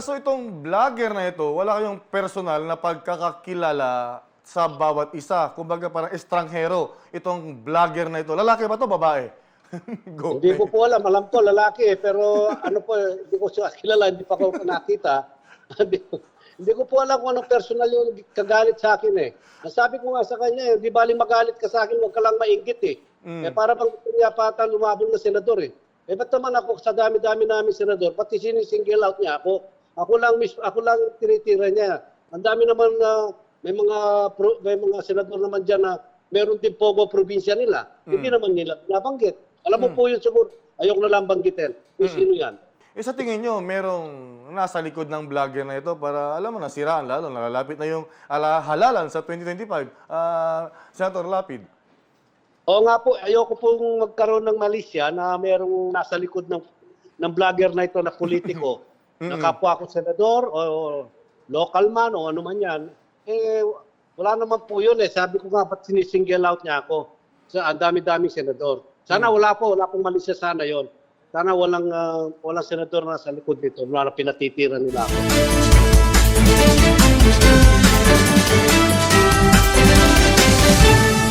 so itong vlogger na ito, wala kayong personal na pagkakakilala sa bawat isa. Kumbaga parang estranghero itong vlogger na ito. Lalaki ba to babae? Go. Hindi ko po alam. Alam ko, lalaki eh. Pero ano po, hindi ko siya kilala. Hindi pa ko nakita. hindi, hindi ko po alam kung anong personal yung kagalit sa akin eh. Nasabi ko nga sa kanya eh, di bali magalit ka sa akin, huwag ka lang mainggit eh. Mm. Eh para bang pata lumabong na senador eh. Eh ba't naman ako sa dami-dami namin senador, pati sinisingle out niya ako. Ako lang mis ako lang tinitira niya. Ang dami naman na may mga pro, may mga senador naman diyan na meron din pogo probinsya nila. Hindi naman nila nabanggit. Alam mo po yun siguro, ayok na lang banggitin. Kung sino yan. Eh sa tingin nyo, merong nasa likod ng vlogger na ito para, alam mo na, siraan lalo, nalalapit na yung ala, halalan sa 2025. Ah, Senator Lapid. Oo nga po, ayoko pong magkaroon ng malisya na merong nasa likod ng ng vlogger na ito na politiko, na kapwa ko senador o local man o ano man yan, eh wala naman po yun eh. Sabi ko nga, ba't sinisingle out niya ako? Sa ang dami-daming senador. Sana wala po, wala pong malisya sana yon. Sana walang ah, walang senador na sa likod nito, wala na pinatitira nila ako.